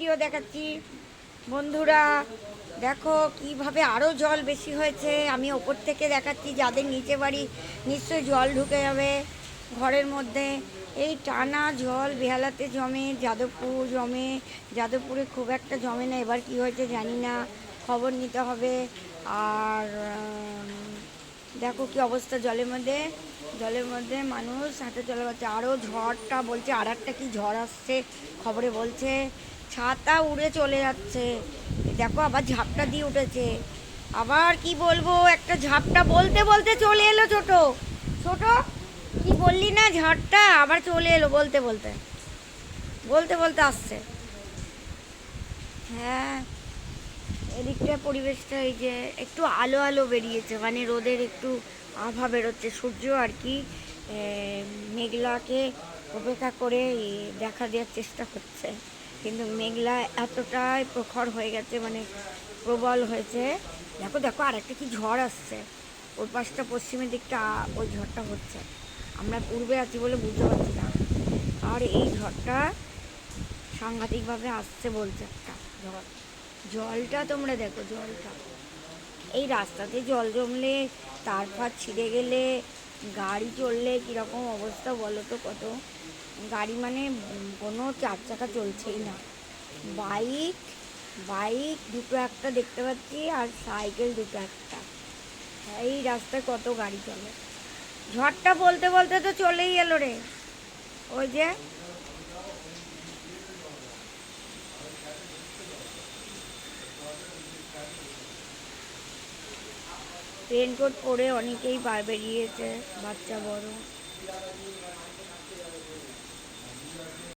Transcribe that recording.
নিচটিও দেখাচ্ছি। বন্ধুরা, দেখো কীভাবে আরও জল বেশি হয়েছে। আমি ওপর থেকে দেখাচ্ছি, যাদের নিচে বাড়ি নিশ্চয়ই জল ঢুকে যাবে ঘরের মধ্যে। এই টানা জল বেহালাতে জমে, যাদবপুর জমে, যাদবপুরে খুব একটা জমে না। এবার কি হয়েছে জানি না, খবর নিতে হবে। আর দেখো কি অবস্থা জলের মধ্যে। জলের মধ্যে মানুষ হাঁটে চলে যাচ্ছে। আরও ঝড়টা বলছে আর একটা কি ঝড় আসছে, খবরে বলছে। ছাতা উড়ে চলে যাচ্ছে। দেখো আবার ঝাপটা দিয়ে উঠেছে। আবার কি বলব, একটা ঝাপটা বলতে বলতে চলে এলো ছোট। ছোট? কি বললি না? ঝড়টা আবার চলে এলো বলতে বলতে। বলতে বলতে আসছে। হ্যাঁ এদিকটা পরিবেশটা এই যে একটু আলো আলো বেরিয়েছে মানে রোদের একটু আভা বেরোচ্ছে। সূর্য আর কি মেঘলাকে উপেক্ষা করে দেখা দেওয়ার চেষ্টা করছে। কিন্তু মেঘলা এতটাই প্রখর হয়ে গেছে মানে প্রবল হয়েছে। দেখো দেখো আর একটা কি ঝড় আসছে। ওর পাশটা পশ্চিমের দিকটা, ওই ঝড়টা হচ্ছে। আমরা পূর্বে আছি বলে বুঝতে পারছি না। আর এই ঝড়টা সাংঘাতিকভাবে আসছে বলছে একটা ঝড়। জলটা তোমরা দেখো, জলটা। এই রাস্তাতে জল জমলে, তার ছিঁড়ে গেলে, গাড়ি চললে কীরকম অবস্থা বলো তো কত? গাড়ি মানে কোনো চার চাকা চলছেই না। বাইক বাইক দুটো একটা দেখতে পাচ্ছি আর সাইকেল দুটো একটা। এই রাস্তায় কত গাড়ি চলে। ঝড়টা বলতে বলতে তো চলেই এলো রে। ওই যে রেনকোট পরে অনেকেই বার বেরিয়েছে, বাচ্চা বড়।